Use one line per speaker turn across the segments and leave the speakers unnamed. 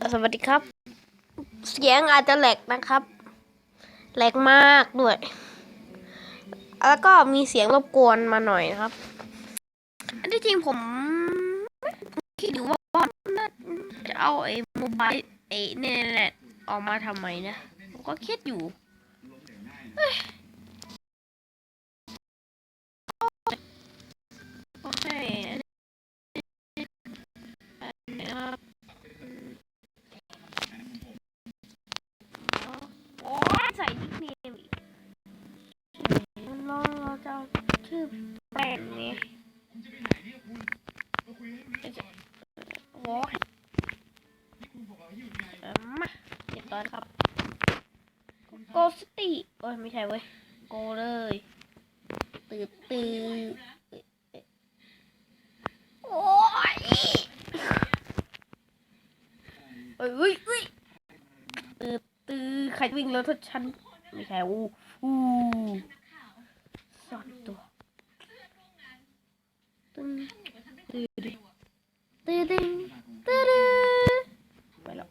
สวัสดีครับ เสียงอาจจะแหลกนะครับ แหลกมากด้วย แล้วก็มีเสียงรบกวนมาหน่อยนะครับ อันที่จริงผมคิดอยู่ว่าน่าจะเอาไอ้โมบายไอ้เนี่ยแหละออกมาทำไมนะ ผมก็คิดอยู่ ชื่อแบรนด์ไงโอ้ยเอามาเรียบร้อยครับ โกสตี้โอ้ยไม่ใช่เว้ย โกเลย ตื่นตื่นโอ้ยเอ้ยเอ้ยเอ้ยตื่นตื่นใครวิ่งแล้วถ้าฉัน ไม่ใช่อู้อู้ซ่อนตัว ตึ้งตื่นตื่นตื่นตื่นไปแล้ว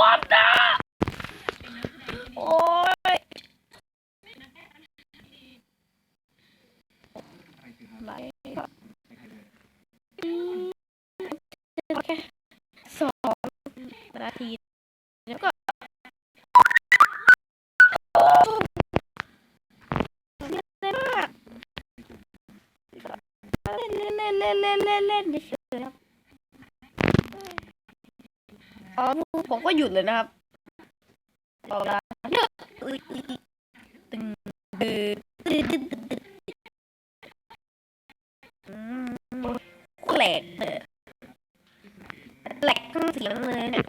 บัตนะโอ้ยไหลโอเคสองนาทีแล้วก็เล่นมาก เล่นเล่นเล่นเล่นเล่นเล่นเล่นเฉยครับอ๋อผมก็หยุดเลยนะครับบอกลาเยอะตึงตึงตึงตึงตึงตึงอืมแหลกเลยแหลกทั้งเสียงเลยเนี่ย